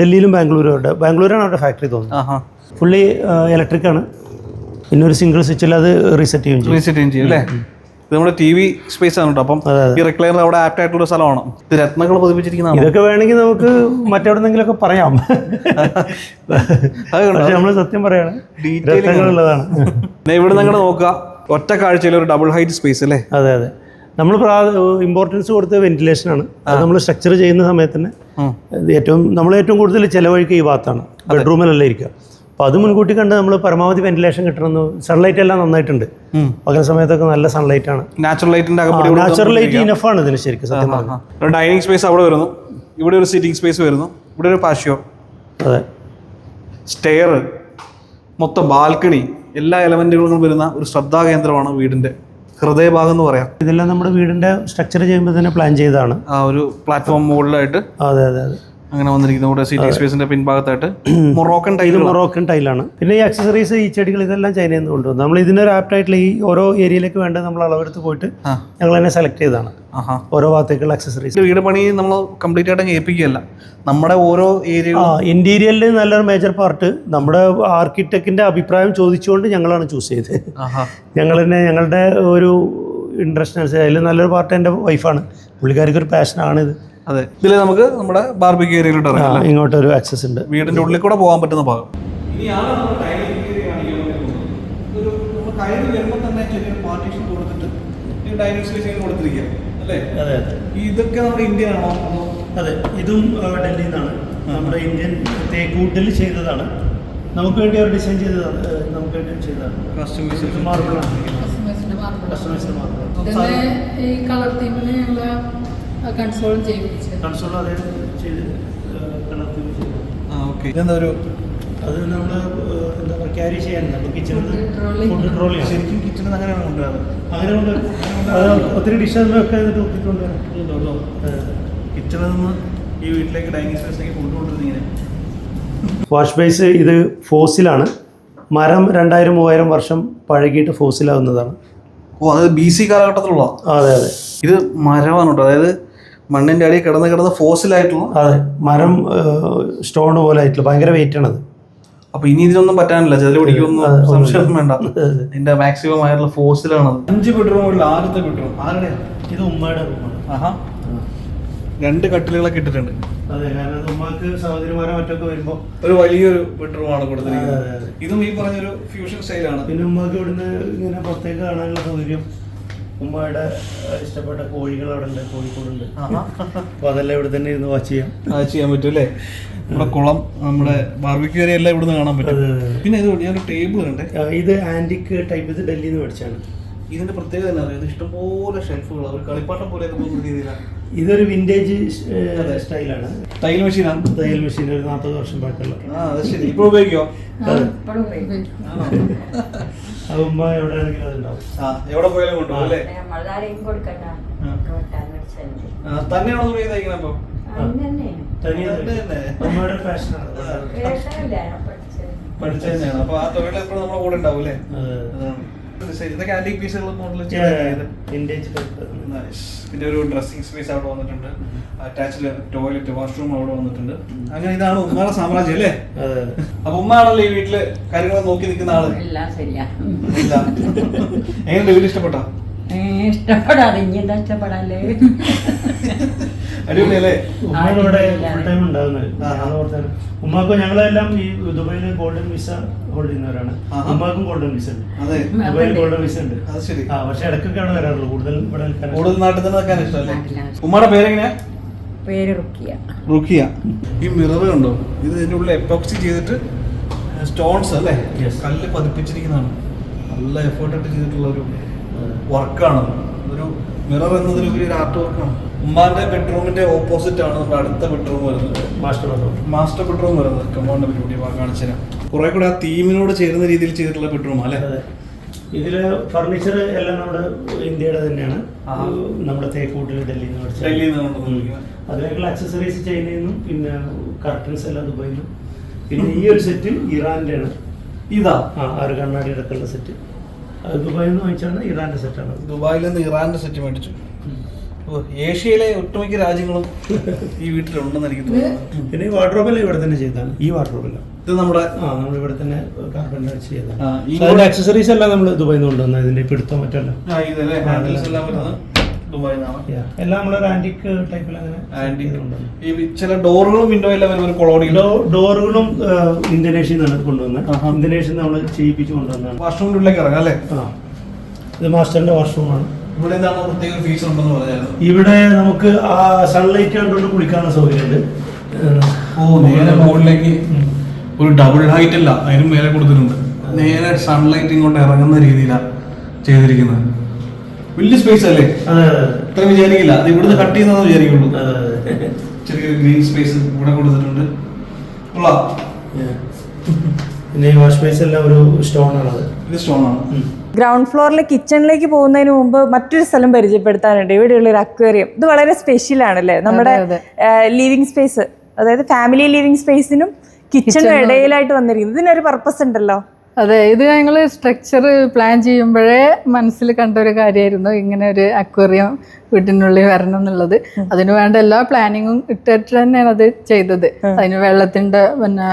ഡൽഹിയിലും ബാംഗ്ലൂരും അവരുടെ ബാംഗ്ലൂരാണ് അവരുടെ ഫാക്ടറി തോന്നുന്നത് ഫുള്ളി ഇലക്ട്രിക് ആണ്. പിന്നെ ഒരു സിംഗിൾ സ്വിച്ചിൽ അത് റീസെറ്റ് ചെയ്യും ചെയ്യും. റീസെറ്റ് ചെയ്യും അല്ലേ? ഇത് നമ്മുടെ ടി വി സ്പേസ് ആണ് കേട്ടോ. അപ്പം ഈ റിക്ലൈനർ അവിടെ ആപ്റ്റ് ആയിട്ടുള്ള ഒരു സ്ഥലമാണ്. ഇത് രത്നങ്ങൾ പതിപ്പിച്ചിരിക്കുന്ന ഇതൊക്കെ വേണമെങ്കിൽ നമുക്ക് മറ്റെവിടെന്നെങ്കിലൊക്കെ പറയാം. (laughs) പക്ഷെ നമ്മൾ സത്യം പറയാണ് ദേ ഇവിടെ നിങ്ങൾ നോക്കുക. ഒറ്റ കാഴ്ചയിൽ ഒരു ഡബിൾ ഹൈറ്റ് സ്പേസ് അല്ലേ? അതെ അതെ. നമ്മൾ ഇമ്പോർട്ടൻസ് കൊടുത്ത വെന്റിലേഷൻ ആണ്. അത് നമ്മൾ സ്ട്രക്ചർ ചെയ്യുന്ന സമയത്ത് തന്നെ ഏറ്റവും നമ്മൾ ഏറ്റവും കൂടുതൽ ചിലവഴിക്കുക ഈ ഭാഗത്താണ്. ബെഡ്റൂമിലല്ല ഇരിക്കുക. അപ്പോൾ അത് മുൻകൂട്ടി കണ്ട് നമ്മൾ പരമാവധി വെന്റിലേഷൻ കിട്ടണമെന്ന് സൺലൈറ്റ് എല്ലാം നന്നായിട്ടുണ്ട്. പകൽ സമയത്തൊക്കെ നല്ല സൺലൈറ്റ് ആണ്. നാച്ചുറൽ ലൈറ്റിന്റെ നാച്ചുറൽ ലൈറ്റ് ഇനഫാണ് ഇതിന് ശരിക്കും സത്യം പറഞ്ഞാൽ ഡൈനിങ് സ്പേസ് അവിടെ വരുന്നു. ഇവിടെ ഒരു സിറ്റിംഗ് സ്പേസ് വരുന്നു. ഇവിടെ ഒരു പാഷ്യോ അതെ. സ്റ്റെയർ മൊത്തം ബാൽക്കണി എല്ലാ എലമെന്റുകളും വരുന്ന ഒരു ശ്രദ്ധാകേന്ദ്രമാണ് വീടിന്റെ ഹൃദയഭാഗം എന്ന് പറയാം. ഇതെല്ലാം നമ്മുടെ വീടിന്റെ സ്ട്രക്ചർ ചെയ്യുമ്പോൾ തന്നെ പ്ലാൻ ചെയ്തതാണ്. ആ ഒരു പ്ലാറ്റ്ഫോം മുകളിലായിട്ട്. അതെ അതെ അതെ. അങ്ങനെ വന്നിരിക്കുന്നു കൂടെ സിറ്റി സ്പേസിന്റെ പിൻഭാഗത്തായിട്ട്. മൊറോക്കൻ ടൈൽ മൊറോക്കൻ ടൈലാണ് പിന്നെ ഈ അക്സസറീസ് ഈ ചെടികൾ ഇതെല്ലാം ചൈനയിൽ നിന്ന് കൊണ്ടുവന്നു. നമ്മൾ ഇതിനൊരു ആപ്റ്റായിട്ടുള്ള ഈ ഓരോ ഏരിയയിലേക്ക് വേണ്ട നമ്മൾ അളവെടുത്ത് പോയിട്ട് ഞങ്ങൾ തന്നെ സെലക്ട് ചെയ്തതാണ്. ഓരോ ഭാഗത്തേക്കുള്ള അക്സസറീസ് വീട് പണി നമ്മൾ കംപ്ലീറ്റ് ആയിട്ട് ഏൽപ്പിക്കുകയല്ല നമ്മുടെ ഓരോ ഏരിയ ഇന്റീരിയലിൽ നല്ലൊരു മേജർ പാർട്ട് നമ്മുടെ ആർക്കിടെക്റ്റിന്റെ അഭിപ്രായം ചോദിച്ചുകൊണ്ട് ഞങ്ങളാണ് ചൂസ് ചെയ്തത്. ഞങ്ങൾ തന്നെ ഞങ്ങളുടെ ഒരു ഇൻട്രസ്റ്റ് അനുസരിച്ച് അതിൽ നല്ലൊരു പാർട്ട് എന്റെ വൈഫാണ് പുള്ളിക്കാർക്ക് ഒരു പാഷനാണ് ഇത്. അതെ. ഇതിൽ നമുക്ക് നമ്മുടെ ബാർബിക്ക് ഏരിയയിലോട്ട് ഇറങ്ങാം ഇങ്ങോട്ടൊരു ആക്സസ് ഉണ്ട്. വീടിന്റെ ഉള്ളിൽ കൂടെ പോകാൻ പറ്റുന്ന ഭാഗം. അതെ അതെ. ഇതൊക്കെ നമ്മുടെ ഇന്ത്യൻ ആണോ? അതെ ഇതും ഡൽഹിയിൽ നിന്നാണ് നമ്മുടെ ഇന്ത്യൻ തേക്കൂട്ടിൽ ചെയ്തതാണ്. നമുക്ക് വേണ്ടി അവർ ഡിസൈൻ ചെയ്തതാണ്. നമുക്ക് വേണ്ടി ചെയ്തതാണ്. കസ്റ്റമേഴ്സ് മാർബിളാണ് കസ്റ്റമേഴ്സിന്റെ ഇതിന്റെ ഈ കളർ തീമിന് കൺസോളും ചെയ്യിപ്പിച്ചത്. കൺസോൾ അതേ ചെയ്ത് കളർ ചെയ്തു ഇതെന്താ ഒരു അത് നമ്മൾ എന്താ പറയുക ക്യാരി ചെയ്യാൻ നമ്മൾ കിച്ചണിൽ. ഫുഡ് ട്രോളി ശരിക്കും കിച്ചണിൽ അങ്ങനെയാണ് കൊണ്ടുവരാറ്. അങ്ങനെ കൊണ്ട് അത് ഒത്തിരി ഡിഷൊക്കെ ഇതിട്ട് ഒത്തിട്ടുണ്ട് കിച്ചണിൽ നിന്ന് ഈ വീട്ടിലേക്ക് ഡൈനിങ് സ്പേസിലേക്ക് ഫുഡ് കൊണ്ടുവരുന്നിങ്ങനെ വാഷ് ബേസ് ഇത് ഫോസിലാണ് മരം രണ്ടായിരം മൂവായിരം വർഷം പഴകിയിട്ട് ഫോസിലാവുന്നതാണ് ഓ അത് ബി സി കാലഘട്ടത്തിലുള്ള അതെ അതെ. ഇത് മരമാണ് കേട്ടോ. അതായത് മണ്ണിന്റെ അടിയിൽ കിടന്ന് കിടന്ന് ഫോസിലായിട്ടുള്ള അതെ മരം സ്റ്റോൺ പോലെ ആയിട്ടുള്ള ഭയങ്കര വെയിറ്റ് ആണത് അപ്പൊ ഇനി ഇതിനൊന്നും പറ്റാനില്ല ചെറിയ പിടിക്കൊന്നും സംശയം വേണ്ട. ഇതിന്റെ മാക്സിമം ആയിട്ടുള്ള ഫോസിലാണ് അഞ്ച് ബെഡ്റൂമുകളിൽ ആദ്യത്തെ ബെഡ്റൂം ആരുടെ? ഇത് ഉമ്മയുടെ റൂമാണ് ആഹാ. രണ്ട് കട്ടിലുകളൊക്കെ ഇട്ടിട്ടുണ്ട്. അതെ കാരണം ഉമ്മക്ക് സഹോദരിമാരോ മറ്റൊക്കെ വരുമ്പോൾ ഒരു വലിയൊരു ബെഡ്റൂം ആണ് കൊടുത്തിരിക്കുന്നത്. ഇതും ഈ പറഞ്ഞൊരു ഫ്യൂഷൻ സ്റ്റൈലാണ് പിന്നെ ഉമ്മക്ക് ഇവിടുന്ന് ഇങ്ങനെ പുറത്തേക്ക് കാണാനുള്ള സൗകര്യം. ഉമ്മയുടെ ഇഷ്ടപ്പെട്ട കോഴികൾ അവിടെ ഉണ്ട് കോഴിക്കോടുണ്ട് അപ്പൊ അതെല്ലാം ഇവിടെ തന്നെ ഇരുന്ന് വാച്ച് ചെയ്യാം. വാച്ച് ചെയ്യാൻ പറ്റും അല്ലേ? നമ്മുടെ കുളം നമ്മുടെ ബാർബിക്യൂ ഏരിയ എല്ലാം ഇവിടുന്ന് കാണാൻ പറ്റും. പിന്നെ ഇത് ഞാൻ ടേബിൾ ഉണ്ട് ഇത് ആന്റിക് ടൈപ്പ് ഇത് ഡൽഹിയിൽ നിന്ന് മേടിച്ചാണ് ഇതിന്റെ പ്രത്യേകത എന്താ പറയുക? ഇഷ്ടംപോലെ ഷെൽഫുകൾ ഒരു കളിപ്പാട്ടം പോലെ രീതിയിലാണ്. ഇതൊരു വിന്റേജ് സ്റ്റൈലാണ് തയ്യൽ മെഷീനാണ് തയ്യൽ മെഷീൻ ഒരു നാൽപ്പത് വർഷം പഴക്കമുള്ള. ആ അത് ശരി. ഇപ്പോൾ ഉപയോഗിക്കോ. എവിടെയാണെങ്കിലും അതുണ്ടാവും. എവിടെ പോയാലും കൊണ്ടുപോകും അല്ലേ? തന്നെയാണോ തുണി തയ്ക്കണേ അപ്പൊ ഫാഷനാണ് പഠിച്ചത്. തന്നെയാണ്. ആ തൊഴിൽ എപ്പോഴും നമ്മുടെ കൂടെ ഉണ്ടാവും അല്ലേ? ശരി. ഇതൊക്കെ ആന്റിക് പീസുകൾ മോഡൽ പിന്നെ ഒരു ഡ്രസ്സിംഗ് സ്പേസ് അവിടെ വന്നിട്ടുണ്ട്. അറ്റാച്ച്ഡ് ടോയ്ലറ്റ് വാഷ്റൂം അവിടെ വന്നിട്ടുണ്ട്. അങ്ങനെ ഇതാണ് ഉമ്മയുടെ സാമ്രാജ്യം അല്ലേ? അപ്പൊ ഉമ്മയാണല്ലോ ഈ വീട്ടിൽ കാര്യങ്ങൾ നോക്കി നിൽക്കുന്ന ആൾ. എല്ലാം ശരിയാ. ഇല്ല. എങ്ങനെയുണ്ട്? വീട് ഇഷ്ടപ്പെട്ടോ? ഇഷ്ടപ്പെടാതെ ഇനി എന്താ ഇഷ്ടപ്പെടാല്ലേ? (laughs) അടിപൊളിയല്ലേ? ഉമ്മയുടെ ഇവിടെ ഫുൾ ടൈം ഉണ്ടാകുന്നത്. ഉമ്മാക്കും ഞങ്ങളെല്ലാം ഈ ദുബായിൽ ഗോൾഡൻ വിസ ഹോൾഡ് ചെയ്യുന്നവരാണ്. ഉമ്മാക്കും ഗോൾഡൻ വിസ ഉണ്ട്. അതെ. ദുബായിൽ ഗോൾഡൻ വിസ ഉണ്ട്. അത് ശരി. ആ പക്ഷെ ഇടയ്ക്കൊക്കെയാണ് വരാറുള്ളത് കൂടുതൽ ഇവിടെ കൂടുതൽ നാട്ടിൽ തന്നെ നിൽക്കാൻ ഇഷ്ടമല്ലേ. ഉമ്മയുടെ പേരെങ്ങനെയാ? പേര് റുക്കിയ. റുക്കിയ. ഈ മിറർ കണ്ടോ? ഇത് ഇതിന്റെ ഉള്ളിൽ എപ്പോക്സി ചെയ്തിട്ട് സ്റ്റോൺസ് അല്ലേ? Yes. കല്ല് പതിപ്പിച്ചിരിക്കുന്നതാണ്. നല്ല എഫേർട്ട് ഇട്ട് ചെയ്തിട്ടുള്ള ഒരു വർക്കാണ് ഒരു മിറർ എന്നതിലുപരി ഒരു ആർട്ട് വർക്കാണ് ഉമ്മാന്റെ ബെഡ്റൂമിന്റെ ഓപ്പോസിറ്റ് ആണ് നമ്മുടെ അടുത്ത ബെഡ്റൂം വരുന്നത്. മാസ്റ്റർ ബെഡ്റൂം മാസ്റ്റർ ബെഡ്റൂം വരുന്നത്. കമ്പോണ്ട് പരിപാടി കാണിച്ചു തരാം. കുറെ കൂടെ ആ തീമിനോട് ചേരുന്ന രീതിയിൽ ചെയ്തിട്ടുള്ള ബെഡ്റൂം അല്ലേ? ഇതിൽ ഫർണിച്ചർ എല്ലാം നമ്മുടെ ഇന്ത്യയുടെ തന്നെയാണ്. നമ്മുടെ തേക്കൂട്ടിൽ ഡൽഹിയിൽ നിന്ന്. അതിലേക്കുള്ള അക്സസറീസ് ചൈനയിൽ നിന്നും പിന്നെ കർട്ടൻസ് എല്ലാം ദുബായിൽ നിന്നും പിന്നെ ഈ ഒരു സെറ്റ് ഇറാന്റെ ആണ് ഇതാ? ആ ആറ് കണ്ണാടി ഒക്കെ ഉള്ള സെറ്റ് അത് ദുബായിൽ നിന്ന് വാങ്ങിച്ചാണ് ഇറാന്റെ സെറ്റാണ് ദുബായിൽ നിന്ന് ഇറാന്റെ സെറ്റ് മേടിച്ചു. ഏഷ്യയിലെ ഒട്ടുമിക്ക രാജ്യങ്ങളും ഈ വീട്ടിലുണ്ടെന്ന് എനിക്ക് തോന്നുന്നു. പിന്നെ ഈ വാർഡ്രോബെല്ലാം ഇവിടെ തന്നെ ചെയ്താണ്. ഈ വാർഡ്രോബെല്ലാം ഇത് നമ്മുടെ ആ നമ്മൾ ഇവിടെ തന്നെ കാർബൺ അടിച്ച് ഈ അതിന്റെ അക്സസറീസ് എല്ലാം നമ്മൾ ദുബായിൽ നിന്ന് കൊണ്ടുവന്നത് ഇതിന്റെ പിടുത്തം മറ്റല്ല. ആ, ഇതല്ലേ ഹാൻഡിൽസ് എല്ലാം നമ്മളൊരു ആന്റിക് ടൈപ്പിൽ അങ്ങനെ ഈ ചില ഡോറുകളും വിൻഡോ എല്ലാം വരുന്ന ഡോറുകളും ഇന്തോനേഷ്യയിൽ നിന്നാണ് കൊണ്ടുവന്നത്. ഇന്തോനേഷ്യയിൽ നമ്മൾ ചെയ്യിപ്പിച്ച് കൊണ്ടുവന്നതാണ്. വാഷ്റൂമിന്റെ ഇറങ്ങാം അല്ലേ? ഇത് മാസ്റ്ററിന്റെ വാഷ്റൂമാണ് ഇവിടെ എന്താണ് പ്രത്യേക ഫീച്ചർ ഉണ്ടെന്ന് ഇവിടെ നമുക്ക് ആ സൺലൈറ്റ് കണ്ടുകൊണ്ട് കുളിക്കാനുള്ള സൗകര്യമുണ്ട്. ഓ നേരെ മുകളിലേക്ക്. ഒരു ഡബിൾ ഹൈറ്റ് അല്ല അതിനും മേലെ കൊടുത്തിട്ടുണ്ട്. നേരെ സൺലൈറ്റ് ഇങ്ങോട്ട് ഇറങ്ങുന്ന രീതിയിലാണ് ചെയ്തിരിക്കുന്നത്. വലിയ സ്പേസ് അല്ലേ? ഇത്ര വിചാരിക്കില്ല. അത് ഇവിടുന്ന് കട്ട് ചെയ്യുന്നതെന്ന് വിചാരിക്കുള്ളൂ. ചെറിയൊരു ഗ്രീൻ സ്പേസ് ഇവിടെ കൊടുത്തിട്ടുണ്ട്. പിന്നെ ഈ വാഷ് സ്പേസ് എല്ലാം ഒരു സ്റ്റോൺ ആണ് ഇത് സ്റ്റോൺ ആണ്. ഗ്രൗണ്ട് ഫ്ലോറിലെ കിച്ചണിലേക്ക് പോകുന്നതിന് മുമ്പ് മറ്റൊരു സ്ഥലം പരിചയപ്പെടുത്താനുണ്ട്. ഇവിടെയുള്ള ഒരു അക്വേറിയം ഇത് വളരെ സ്പെഷ്യൽ ആണല്ലേ? നമ്മുടെ ലിവിങ് സ്പേസ് അതായത് ഫാമിലി ലിവിങ് സ്പേസിനും കിച്ചണും ഇടയിലായിട്ട് വന്നിരിക്കുന്നത് ഇതിനൊരു പർപ്പസ് ഉണ്ടല്ലോ? അതെ ഇത് ഞങ്ങൾ സ്ട്രക്ചർ പ്ലാൻ ചെയ്യുമ്പോഴേ മനസ്സിൽ കണ്ട ഒരു കാര്യമായിരുന്നു. ഇങ്ങനെ ഒരു അക്വേറിയം വീട്ടിനുള്ളിൽ വരണം എന്നുള്ളത്. അതിന് വേണ്ട എല്ലാ പ്ലാനിങ്ങും ഇട്ടിട്ട് തന്നെയാണ് അത് ചെയ്തത്. അതിന് വെള്ളത്തിന്റെ പിന്നെ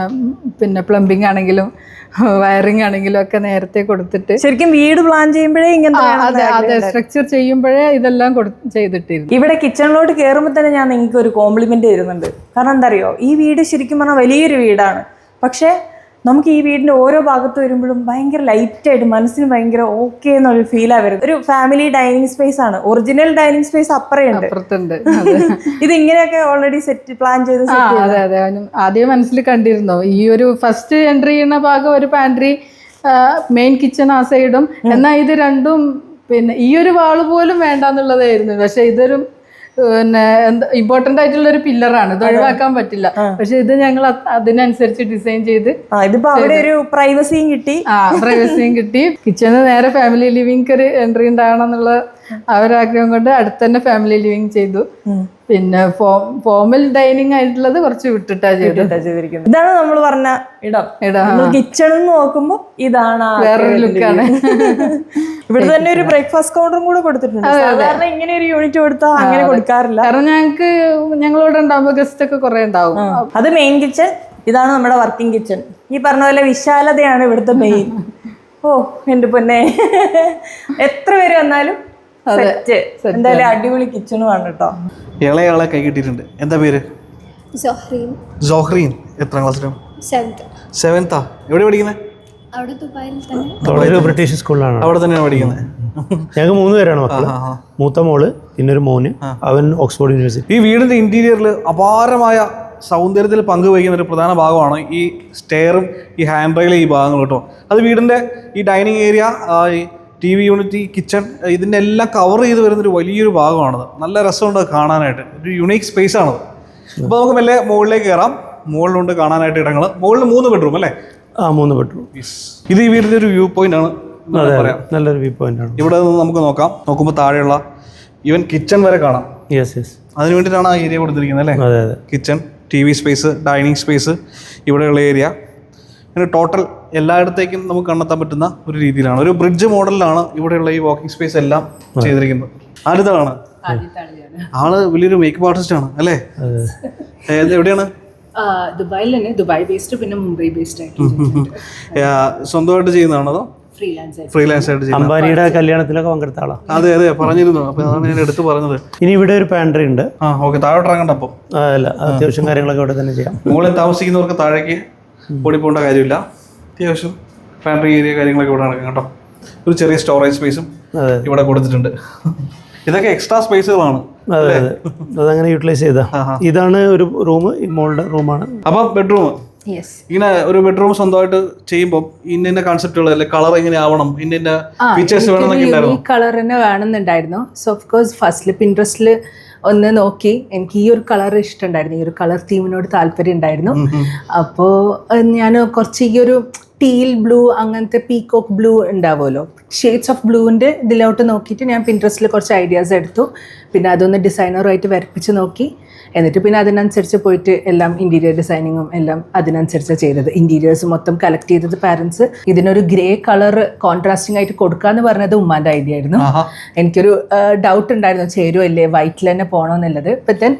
പിന്നെ പ്ലംബിംഗ് ആണെങ്കിലും വയറിംഗ് ആണെങ്കിലും ഒക്കെ നേരത്തെ കൊടുത്തിട്ട്. ശരിക്കും വീട് പ്ലാൻ ചെയ്യുമ്പോഴേ ഇങ്ങനെ അതെ സ്ട്രക്ചർ ചെയ്യുമ്പോഴേ ഇതെല്ലാം ചെയ്തിട്ടിരുന്നു. ഇവിടെ കിച്ചണിലോട്ട് കയറുമ്പോൾ തന്നെ ഞാൻ നിങ്ങൾക്ക് ഒരു കോംപ്ലിമെന്റ് തരുന്നുണ്ട്. കാരണം എന്താ അറിയോ? ഈ വീട് ശരിക്കും പറഞ്ഞാൽ വലിയൊരു വീടാണ്. പക്ഷേ നമുക്ക് ഈ വീടിന്റെ ഓരോ ഭാഗത്ത് വരുമ്പോഴും ഭയങ്കര ലൈറ്റ് ആയിട്ട് മനസ്സിന് ഭയങ്കര ഓക്കെ എന്നൊരു ഫീൽ വരുന്നത്. ഒരു ഫാമിലി ഡൈനിങ് സ്പേസ് ആണ്. ഒറിജിനൽ ഡൈനിങ് സ്പേസ് അപ്പുറയുണ്ട്. അപ്പുറത്തുണ്ട്. (laughs) ഇത് ഇങ്ങനെയൊക്കെ ഓൾറെഡി സെറ്റ് പ്ലാൻ ചെയ്ത് അതെ അതെ. ആദ്യം മനസ്സിൽ കണ്ടിരുന്നു. ഈ ഒരു ഫസ്റ്റ് എൻട്രി ചെയ്യുന്ന ഭാഗം ഒരു പാൻട്രി മെയിൻ കിച്ചൺ ആ സൈഡും എന്നാൽ ഇത് രണ്ടും പിന്നെ ഈ ഒരു വാൾ പോലും വേണ്ടാന്നുള്ളതായിരുന്നു. പക്ഷെ ഇതൊരു പിന്നെ എന്താ ഇമ്പോർട്ടന്റ് ആയിട്ടുള്ള ഒരു പില്ലറാണ്. ഇത് ഒഴിവാക്കാൻ പറ്റില്ല. പക്ഷെ ഇത് ഞങ്ങൾ അതിനനുസരിച്ച് ഡിസൈൻ ചെയ്ത് ഇതിപ്പോ അവിടെ ഒരു പ്രൈവസിയും കിട്ടി. ആ പ്രൈവസിയും കിട്ടി. (laughs) കിച്ചണിൽ നേരെ ഫാമിലി ലിവിംഗ് ഒരു എൻട്രി ഉണ്ടാകണം എന്നുള്ള ആഗ്രഹം കൊണ്ട് അടുത്ത് തന്നെ ഫാമിലി ലിവിങ് ചെയ്തു. പിന്നെ ഫോമൽ ഡൈനിങ് ആയിട്ടുള്ളത് കുറച്ച് വിട്ടിട്ടാ ചെയ്തിരിക്കുന്നത്. ഇതാണ് നമ്മൾ പറഞ്ഞ ഇടം. ഇടം, കിച്ചൺ നോക്കുമ്പോ ഇതാണ് വേറൊരു ലുക്കാണ്. ഇവിടെ തന്നെ ഒരു (laughs) ബ്രേക്ക്ഫാസ്റ്റ് കൗണ്ടറും കൂടെ കൊടുത്തിട്ടുണ്ട്. സാധാരണ ഇങ്ങനെ ഒരു യൂണിറ്റ് കൊടുത്താൽ അങ്ങനെ കൊടുക്കാറില്ല. കാരണം ഞങ്ങൾക്ക് ഞങ്ങളിവിടെ ഉണ്ടാകുമ്പോൾ ഗസ്റ്റ് ഒക്കെ കുറെ ഉണ്ടാവും. അത് മെയിൻ കിച്ചൺ ഇതാണ് നമ്മുടെ വർക്കിംഗ് കിച്ചൺ ഈ പറഞ്ഞ പോലെ വിശാലതയാണ് ഇവിടുത്തെ മെയിൻ (laughs) ഓ എന്റെ പൊന്നെ. (laughs) എത്ര പേര് വന്നാലും എന്തായാലും അടിപൊളി കിച്ചണും ആണ് കേട്ടോ ഇളയാളെ കൈ കിട്ടിയിട്ടുണ്ട്. എന്താ പേര്? ജോഹ്രീൻ എത്ര ക്ലാസ്സിലും സെവൻത്ത് എവിടെ പഠിക്കുന്നത് അവിടെ ദുബായിൽ തന്നെ. അവിടെ ബ്രിട്ടീഷ് സ്കൂളിലാണ് അവിടെ തന്നെയാണ് പഠിക്കുന്നത് ഞങ്ങൾക്ക് മൂന്ന് പേരാണ് ആ. മൂത്ത മോൾ പിന്നെ ഒരു മോന് അവൻ ഓക്സ്ഫോർഡ് യൂണിവേഴ്സിറ്റി ഈ വീടിന്റെ ഇന്റീരിയറിൽ അപാരമായ സൗന്ദര്യത്തിൽ പങ്കുവഹിക്കുന്ന ഒരു പ്രധാന ഭാഗമാണ് ഈ സ്റ്റെയറും ഈ ഹാൻഡ് റെയിലും ഈ ഭാഗങ്ങൾ കേട്ടോ അത് വീടിന്റെ ഈ dining area T V unit kitchen ഇതിന്റെ എല്ലാം കവർ ചെയ്ത് വരുന്നൊരു വലിയൊരു ഭാഗമാണത്. നല്ല രസമുണ്ട് അത് കാണാനായിട്ട്. ഒരു യുണീക്ക് സ്പേസ് ആണത്. അപ്പോൾ നമുക്ക് മെല്ലെ മുകളിലേക്ക് കയറാം മുകളിലുണ്ട് കാണാനായിട്ട് ഇടങ്ങൾ മുകളിൽ മൂന്ന് ബെഡ്റൂം അല്ലേ? ആ മൂന്ന് ബെഡ്റൂം ഇത് ഈ വീടിന്റെ ഒരു വ്യൂ പോയിന്റ് ആണ്. പറയാം? നല്ലൊരു വ്യൂ പോയിന്റ് ആണ്. ഇവിടെ നിന്ന് നമുക്ക് നോക്കാം. നോക്കുമ്പോൾ താഴെയുള്ള ഈവൻ കിച്ചൺ വരെ കാണാം. യെസ് യെസ് അതിന് വേണ്ടിയിട്ടാണ് ആ ഏരിയ കൊടുത്തിരിക്കുന്നത് അല്ലേ? അതെ അതെ. Kitchen T V space dining space ഇവിടെയുള്ള ഏരിയ അങ്ങനെ ടോട്ടൽ എല്ലായിടത്തേക്കും നമുക്ക് കണ്ടെത്താൻ പറ്റുന്ന ഒരു രീതിയിലാണ്. ഒരു ബ്രിഡ്ജ് മോഡലിലാണ് ഇവിടെയുള്ള ഈ വാക്കിംഗ് സ്പേസ് എല്ലാം ചെയ്തിരിക്കുന്നത്. ആരുതാണ് ആൾ വലിയൊരു മേക്കപ്പ് ആർട്ടിസ്റ്റ് ആണ് അല്ലേ? എവിടെയാണ്? ദുബായിൽ തന്നെ. ദുബായ് ബേസ്ഡ് പിന്നെ മുംബൈ ബേസ്ഡ് ആയിട്ട് സ്വന്തമായിട്ട് ചെയ്യുന്നതാണോ അതോ? ഫ്രീലാൻസ് ആയിട്ട്. ഫ്രീലാൻസ് ആയിട്ട് അംബാനിയുടെ കല്യാണത്തിലൊക്കെ പങ്കെടുത്ത ആളാ. അതെ അതെ പറഞ്ഞിരുന്നു. അപ്പൊ അതാണ് ഞാൻ എടുത്തു പറഞ്ഞത്. ഇനി ഇവിടെ ഒരു പാൻട്രി ഉണ്ട്. ആ ഓക്കെ താഴോട്ട് ഇറങ്ങണ്ട അപ്പം. ആ, അല്ല അത്യാവശ്യം കാര്യങ്ങളൊക്കെ ഇവിടെ തന്നെ ചെയ്യാം. മുകളിൽ താമസിക്കുന്നവർക്ക് താഴേക്ക് ഓടിപ്പോകേണ്ട കാര്യമില്ല. അത്യാവശ്യം പാൻട്രി ഏരിയ കാര്യങ്ങളൊക്കെ ഇവിടെ നടക്കും കേട്ടോ. ഒരു ചെറിയ സ്റ്റോറേജ് സ്പേസും ഇവിടെ കൊടുത്തിട്ടുണ്ട്. ഇതൊക്കെ എക്സ്ട്രാ സ്പേസുകളാണ് അതെ അതെ. അതങ്ങനെ യൂട്ടിലൈസ് ചെയ്ത. ഇതാണ് ഒരു റൂം മോളുടെ റൂമാണ് അപ്പൊ ബെഡ്റൂം യെസ് ഇങ്ങനെ ഒരു ബെഡ്റൂം സ്വന്തമായിട്ട് ചെയ്യുമ്പോൾ ഇന്ന ഇന്ന കൺസെപ്റ്റുകൾ അല്ലെ കളർ എങ്ങനെ ആവണം ഇന്ന ഇന്ന ഫീച്ചേഴ്സ് വേണമെന്നൊക്കെ ഉണ്ടായിരുന്നു. ഈ കളർ തന്നെ വേണമെന്നുണ്ടായിരുന്നു. സോ ഓഫ് കോഴ്സ് ഫസ്റ്റിൽ പിൻട്രസ്റ്റിൽ ഒന്ന് നോക്കി. എനിക്ക് ഈ ഒരു കളർ ഇഷ്ടമുണ്ടായിരുന്നു. ഈ ഒരു കളർ തീമിനോട് താല്പര്യം ഉണ്ടായിരുന്നു. അപ്പോൾ ഞാൻ കുറച്ച് ഈ ഒരു ടീൽ ബ്ലൂ അങ്ങനത്തെ പീകോക്ക് ബ്ലൂ ഉണ്ടാവുമല്ലോ. ഷെയ്ഡ്സ് ഓഫ് ബ്ലൂവിന്റെ ഇതിലോട്ട് നോക്കിയിട്ട് ഞാൻ പിൻട്രസ്റ്റിൽ കുറച്ച് ഐഡിയാസ് എടുത്തു. പിന്നെ അതൊന്ന് ഡിസൈനറുമായിട്ട് വരപ്പിച്ച് നോക്കി. എന്നിട്ട് പിന്നെ അതിനനുസരിച്ച് പോയിട്ട് എല്ലാം ഇന്റീരിയർ ഡിസൈനിങ്ങും എല്ലാം അതിനനുസരിച്ച് ചെയ്തത്. ഇന്റീരിയേഴ്സ് മൊത്തം കളക്ട് ചെയ്തത് പാരൻസ് ഇതിനൊരു ഗ്രേ കളർ കോൺട്രാസ്റ്റിംഗ് ആയിട്ട് കൊടുക്കാന്ന് പറഞ്ഞത് ഉമ്മാന്റെ ഐഡിയ ആയിരുന്നു. എനിക്കൊരു ഡൗട്ട് ഉണ്ടായിരുന്നു. ചേരുമോ അല്ലേ വൈറ്റിൽ തന്നെ പോകണമെന്നുള്ളത് but then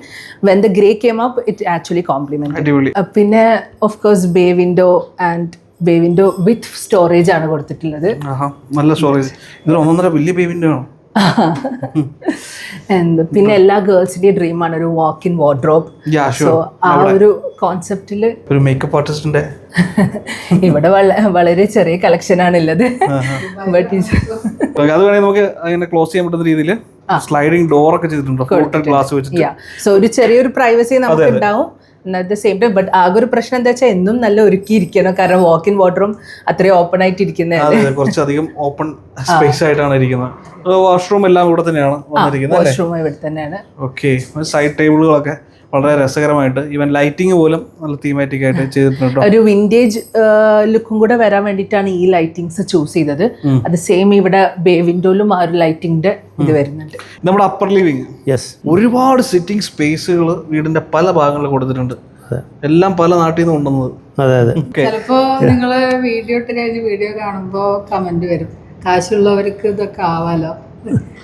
when the grey came up it actually complement പിന്നെ of course bay window and bay window with storage ആണ് കൊടുത്തിട്ടുള്ളത്. നല്ല സ്റ്റോറേജ് ഇതൊരു ഒന്നൊന്നര വലിയ പേയ്മെന്റ് ആണോ? (laughs) പിന്നെ എല്ലാ ഗേൾസിന്റെയും ആണ് ഒരു വാക്ക് ഇൻ വാർഡ്രോബ് സോ ആ ഒരു കോൺസെപ്റ്റിൽ (laughs) ഒരു മേക്കപ്പ് ആർട്ടിസ്റ്റിന്റെ ഇവിടെ വളരെ ചെറിയ കളക്ഷൻ ആണ് ബട്ട് (laughs) അത് വേണമെങ്കിൽ നമുക്ക് അങ്ങനെ ക്ലോസ് ചെയ്യാൻ പറ്റുന്ന രീതിയിൽ സ്ലൈഡിംഗ് ഡോർ ഒക്കെ ചെയ്തിട്ടുണ്ട്? സോ ഒരു ചെറിയൊരു പ്രൈവസി നമുക്ക് ഉണ്ടാവും at the same time but ആകെ ഒരു പ്രശ്നം എന്താ വെച്ചാൽ എന്നും നല്ല ഒരുക്കിയിരിക്കണം. കാരണം വാക്ക് ഇൻ വാട്ടറും അത്രയും ഓപ്പൺ ആയിട്ട് ഇരിക്കുന്നത് കുറച്ചധികം ഓപ്പൺ സ്പേസ് ആയിട്ടാണ് ഇരിക്കുന്നത്. വാഷ്റൂം എല്ലാം ഇവിടെ തന്നെയാണ് വാഷ്റൂം ഇവിടെ തന്നെയാണ്. ഓക്കെ സൈഡ് ടേബിളുകളൊക്കെ വളരെ രസകരമായിട്ട് ഈവൻ ലൈറ്റിംഗ് പോലും നല്ല തീമാറ്റിക് ആയിട്ട് ചെയ്തിട്ടുണ്ട് ഒരു വിന്റേജ് ലുക്കും കൂടെ വരാൻ വേണ്ടിയിട്ടാണ് ഈ ലൈറ്റിങ്സ് ചൂസ് ചെയ്തത്. അത് സെയിം ഇവിടെ ബേ വിൻഡോയിലും ആ ഒരു ലൈറ്റിംഗിന്റെ ഇത് വരുന്നുണ്ട്. നമ്മുടെ അപ്പർ ലിവിങ് യെസ് ഒരുപാട് സിറ്റിംഗ് സ്പേസുകൾ വീടിന്റെ പല ഭാഗങ്ങളിൽ കൊടുത്തിട്ടുണ്ട്. എല്ലാം പല നാട്ടിൽ നിന്ന് കൊണ്ടുവന്നത്. അതെ അതെ. ചിലപ്പോ നിങ്ങൾ വീഡിയോ ഇട്ട് കഴിഞ്ഞ് വീഡിയോ കാണുമ്പോ കമന്റ് വരും. കാശുള്ളവർക്ക് ഇതൊക്കെ ആവാലോ.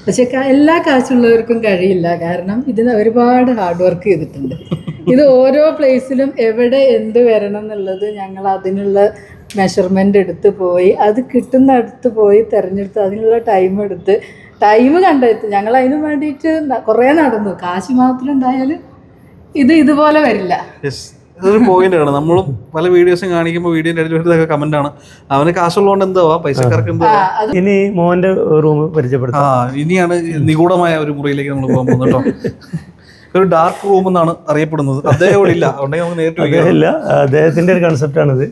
പക്ഷെ എല്ലാ കാശുള്ളവർക്കും കഴിയില്ല. കാരണം ഇതിന് ഒരുപാട് ഹാർഡ് വർക്ക് ചെയ്തിട്ടുണ്ട്. ഇത് ഓരോ പ്ലേസിലും എവിടെ എന്ത് വരണം എന്നുള്ളത് ഞങ്ങൾ അതിനുള്ള മെഷർമെന്റ് എടുത്ത് പോയി അത് കിട്ടുന്ന അടുത്ത് പോയി തിരഞ്ഞെടുത്ത് അതിനുള്ള ടൈം എടുത്ത് ടൈം കണ്ടെത്തി. ഞങ്ങൾ അതിന് വേണ്ടിയിട്ട് കുറേ നടന്നു. കാശ് മാത്രം ഉണ്ടായാൽ ഇത് ഇതുപോലെ വരില്ല. യെസ് ഇതൊരു പോയിന്റ് ആണ്. നമ്മളും പല വീഡിയോസും കാണിക്കുമ്പോൾ വീഡിയോന്റെ ഇടയിൽ വരുന്നതൊക്കെ കമന്റ് ആണ്. അവന് കാശുള്ളതുകൊണ്ട് എന്താവാ പൈസക്കാർക്ക് എന്താ ഇനി മോന്റെ റൂം ആ ഇനിയാണ് നിഗൂഢമായ ഒരു മുറിയിലേക്ക് നമ്മൾ പോകാൻ പോകുന്നത് കേട്ടോ. ഒരു ഡാർക്ക് റൂം എന്നാണ് അറിയപ്പെടുന്നത്. അദ്ദേഹം ഇവിടെ ഇല്ല നമുക്ക് നേരിട്ട് അദ്ദേഹത്തിന്റെ ഒരു കൺസെപ്റ്റാണിത്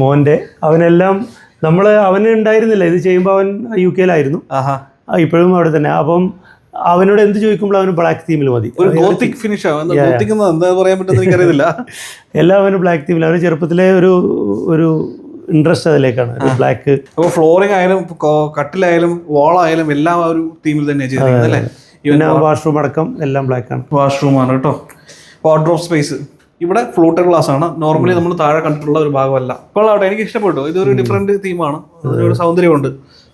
മോന്റെ അവനെല്ലാം നമ്മൾ അവന് ഉണ്ടായിരുന്നില്ല. ഇത് ചെയ്യുമ്പോൾ അവൻ യു കെയിലായിരുന്നു ആഹാ. ഇപ്പോഴും അവിടെ തന്നെ. അപ്പം അവനോട് എന്ത് ചോദിക്കുമ്പോൾ അവന് ബ്ലാക്ക് തീമിൽ മതി. ഒരു ഗോത്തിക് ഫിനിഷ് എന്താ പറയാൻ പറ്റുന്ന എനിക്കറിയത്തില്ല. (laughs) എല്ലാം അവന് ബ്ലാക്ക് തീമിൽ അവന് ചെറുപ്പത്തിലെ ഒരു ഒരു ഇൻട്രസ്റ്റ് അതിലേക്കാണ്. ബ്ലാക്ക് അപ്പോൾ ഫ്ലോറിംഗ് ആയാലും കട്ടിലായാലും വാളായാലും എല്ലാം ആ ഒരു തീമിൽ തന്നെ ചെയ്തിരിക്കുന്നത് അല്ലേ? പിന്നെ വാഷ്റൂം അടക്കം എല്ലാം ബ്ലാക്ക് ആണ്. വാഷ്റൂം ആണ് കേട്ടോ. വാർഡ്രോപ്പ് സ്പേസ് ഇവിടെ ഫ്ലോട്ട് ഗ്ലാസ് ആണ്. നോർമലി നമ്മൾ താഴെ കണ്ടിട്ടുള്ള ഒരു ഭാഗമല്ല. അപ്പോൾ അവിടെ എനിക്ക് ഇഷ്ടപ്പെട്ടു. ഇതൊരു ഡിഫറെന്റ് തീമാണ് ഒരു സൗന്ദര്യമുണ്ട്.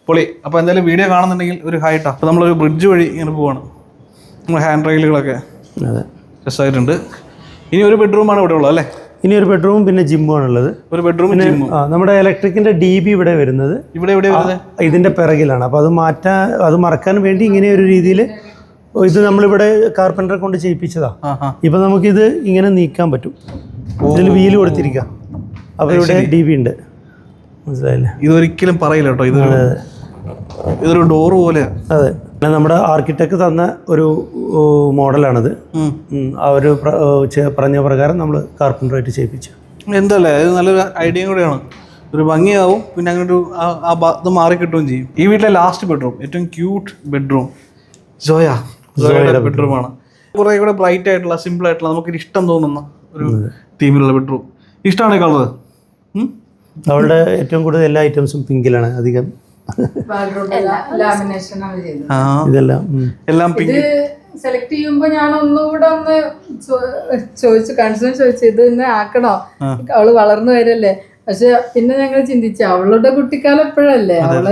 പൊളി. അപ്പോൾ എന്തായാലും വീഡിയോ കാണുന്നുണ്ടെങ്കിൽ ഒരു ഹൈട്ടാണ് അപ്പോൾ നമ്മളൊരു ബ്രിഡ്ജ് വഴി ഇങ്ങനെ പോവാണ്. നമ്മൾ ഹാൻഡ് റെയിലുകളൊക്കെ അതെ. രസമായിട്ടുണ്ട് ഇനി ഒരു ബെഡ്റൂമാണ് ഇവിടെ ഉള്ളത് അല്ലേ? ഇനി ഒരു ബെഡ്റൂമും പിന്നെ ജിമ്മും ആണുള്ളത്. ഒരു ബെഡ്റൂം നമ്മുടെ ഇലക്ട്രിക്കിന്റെ ഡി ബി ഇവിടെ വരുന്നത്. ഇവിടെ ഇവിടെ ഇതിന്റെ പിറകിലാണ്. അപ്പോൾ അത് മാറ്റാൻ അത് മറക്കാൻ വേണ്ടി ഇങ്ങനെ ഒരു രീതിയിൽ ഇത് നമ്മളിവിടെ കാർപ്പന്ററെ കൊണ്ട് ചെയ്യിപ്പിച്ചതാ. ഇപ്പം നമുക്കിത് ഇങ്ങനെ നീക്കാൻ പറ്റും. ഇതിൽ വീൽ കൊടുത്തിരിക്കാം. അപ്പോൾ ഇവിടെ ഡി ബി ഉണ്ട്. മനസ്സിലായില്ലേ? ഇതൊരിക്കലും പറയില്ല കേട്ടോ. ഇത് ഇതൊരു ഡോർ പോലെ. അതെ. പിന്നെ നമ്മുടെ ആർക്കിടെക്ട് തന്ന ഒരു മോഡലാണിത്. ചെ- പറഞ്ഞ പ്രകാരം നമ്മൾ കാർപ്പന്ററായിട്ട് ചെയ്യിപ്പിച്ചു. എന്തല്ലേ? ഇത് നല്ലൊരു ഐഡിയ കൂടെയാണ്. ഒരു ഭംഗിയാവും പിന്നെ അങ്ങനെ ഒരു ആ- ഇത് മാറി കിട്ടുകയും ചെയ്യും. ഈ വീട്ടിലെ ലാസ്റ്റ് ബെഡ്റൂം ഏറ്റവും ക്യൂട്ട് ബെഡ്റൂം ജോയ ജോയയുടെ ബെഡ്റൂമാണ് കുറേ കൂടെ ബ്രൈറ്റ് ആയിട്ടുള്ള സിമ്പിൾ ആയിട്ടുള്ള നമുക്ക് ഇഷ്ടം തോന്നുന്ന ഒരു തീമിലുള്ള ബെഡ്റൂം ഇഷ്ടമാണ് കളർ അവളുടെ ഏറ്റവും കൂടുതൽ എല്ലാ ഐറ്റംസും പിങ്കിലാണ് അധികം. ലാമിനേഷൻ ആണ് ചെയ്തത്. ഇതെല്ലാം എല്ലാം സെലക്ട് ചെയ്യുമ്പോ ഞാൻ ഒന്നുകൂടെ ഒന്ന് ചോദിച്ചു കൺസേൺ ചോദിച്ചു ഇത് ഇന്ന് ആക്കണോ? അവൾ വളർന്നു വരല്ലേ? പക്ഷെ പിന്നെ ഞങ്ങൾ ചിന്തിച്ചു അവളുടെ കുട്ടിക്കാലം എപ്പോഴല്ലേ അവൾ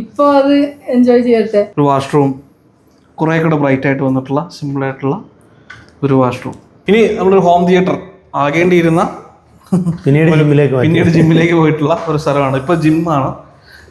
ഇപ്പൊ അത് എൻജോയ് ചെയ്യട്ടെ? ഒരു വാഷ്റൂം കുറെ കൂടെ ബ്രൈറ്റ് ആയിട്ട് വന്നിട്ടുള്ള സിമ്പിൾ ആയിട്ടുള്ള ഒരു വാഷ്റൂം ഇനി നമ്മളൊരു ഹോം തിയേറ്റർ ആകേണ്ടിയിരുന്ന പിന്നീട് ജിമ്മിലേക്ക് പിന്നീട് ജിമ്മിലേക്ക് പോയിട്ടുള്ള ഒരു സ്ഥലമാണ്. ഇപ്പൊ ജിമ്മാണ്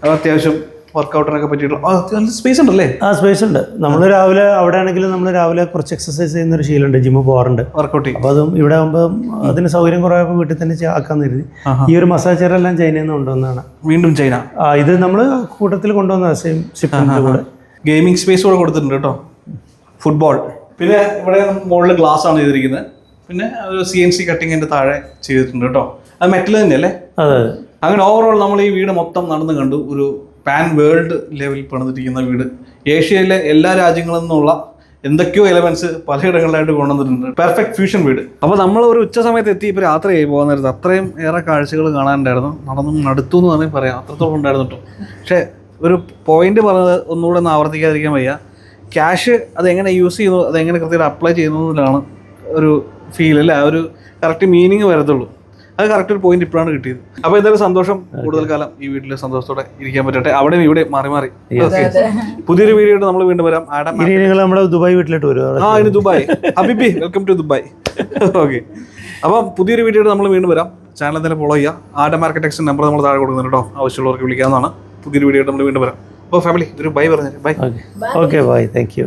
അത് അത്യാവശ്യം വർക്കൗട്ടിനൊക്കെ പറ്റിയിട്ടുള്ള സ്പേസ് ഉണ്ടല്ലേ? ആ സ്പേസ് ഉണ്ട്. നമ്മൾ രാവിലെ അവിടെ ആണെങ്കിലും നമ്മൾ രാവിലെ കുറച്ച് എക്സസൈസ് ചെയ്യുന്ന ഒരു ശീലമുണ്ട് ജിമ്മിൽ പോകാറുണ്ട് വർക്കൗട്ട് അപ്പോൾ അതും ഇവിടെ ആകുമ്പോൾ അതിന് സൗകര്യം കുറവായപ്പോൾ വീട്ടിൽ തന്നെ ആക്കാൻ ആക്കാന്ന് കരുതി. ഈ ഒരു മസാജ് ചെയർ എല്ലാം ചൈനയിൽ നിന്ന് കൊണ്ടുവന്നതാണ്. വീണ്ടും ചൈന. ആ ഇത് നമ്മൾ കൂട്ടത്തിൽ കൊണ്ടുവന്ന സെയിം ഷിപ്പിന്റെ കൂടെ. ഗെയിമിംഗ് സ്പേസ് കൂടെ കൊടുത്തിട്ടുണ്ട് കേട്ടോ. ഫുട്ബോൾ പിന്നെ ഇവിടെ മുകളിൽ ഗ്ലാസ് ആണ് ചെയ്തിരിക്കുന്നത്. പിന്നെ ഒരു സി എൻ സി കട്ടിങ്ങിന്റെ താഴെ ചെയ്തിട്ടുണ്ട് കേട്ടോ. അത് മെറ്റൽ തന്നെയല്ലേ? അതെ അതെ. അങ്ങനെ ഓവറോൾ നമ്മൾ ഈ വീട് മൊത്തം നടന്നു കണ്ടു. ഒരു പാൻ വേൾഡ് ലെവലിൽ പണിതിരിക്കുന്ന വീട്. ഏഷ്യയിലെ എല്ലാ രാജ്യങ്ങളിൽ നിന്നുള്ള എന്തൊക്കെയോ എലമെന്റ്സ് പലയിടങ്ങളിലായിട്ട് കൊണ്ടുവന്നിട്ടുണ്ട്. പെർഫെക്റ്റ് ഫ്യൂഷൻ വീട്. അപ്പോൾ നമ്മൾ ഒരു ഉച്ച സമയത്ത് എത്തി ഇപ്പോൾ രാത്രി ആയി നേരത്ത് അത്രയും ഏറെ കാഴ്ചകൾ കാണാനുണ്ടായിരുന്നു. നടന്നും നടത്തു എന്ന് തന്നെ പറയാം. അത്രത്തോളം ഉണ്ടായിരുന്നു കേട്ടോ പക്ഷേ ഒരു പോയിന്റ് പറഞ്ഞത് ഒന്നുകൂടെ ഒന്ന് ആവർത്തിക്കാതിരിക്കാൻ വയ്യ. ക്യാഷ് അതെങ്ങനെ യൂസ് ചെയ്യുന്നു അതെങ്ങനെ കൃത്യമായിട്ട് അപ്ലൈ ചെയ്യുന്നതിലാണ് ഒരു ഫീൽ അല്ലേ? ഒരു കറക്റ്റ് മീനിങ് വരത്തുള്ളൂ. അത് കറക്റ്റ് ഒരു പോയിന്റ് ഇപ്പോഴാണ് കിട്ടിയത്. അപ്പൊ എന്തായാലും സന്തോഷം. കൂടുതൽ കാലം ഈ വീട്ടിൽ സന്തോഷത്തോടെ ഇരിക്കാൻ പറ്റട്ടെ. അവിടെയും ഇവിടെ മാറി മാറി. പുതിയൊരു വീഡിയോ നമ്മൾ വീണ്ടും വരാം. ഇനി നിങ്ങൾ നമ്മുടെ ദുബായ് വീട്ടിലോട്ട് വരും. ആ ഇനി ദുബായ്. ഹബിബി വെൽക്കം ടു ദുബായ്. ഓക്കെ അപ്പം പുതിയൊരു വീഡിയോ നമ്മൾ വീണ്ടും വരാം. ചാനൽ തന്നെ ഫോളോ ചെയ്യുക. ആഡം ആർക്കിടെക്ട്സിന്റെ നമ്പർ നമ്മൾ താഴെ കൊടുക്കുന്നുണ്ട് കേട്ടോ. ആവശ്യമുള്ളവർക്ക് വിളിക്കാവുന്നതാണ്. പുതിയൊരു വീഡിയോ നമ്മൾ വീണ്ടും വരാം. അപ്പോൾ ഫാമിലി ഒരു ബൈ പറഞ്ഞു. Bye okay okay bye thank you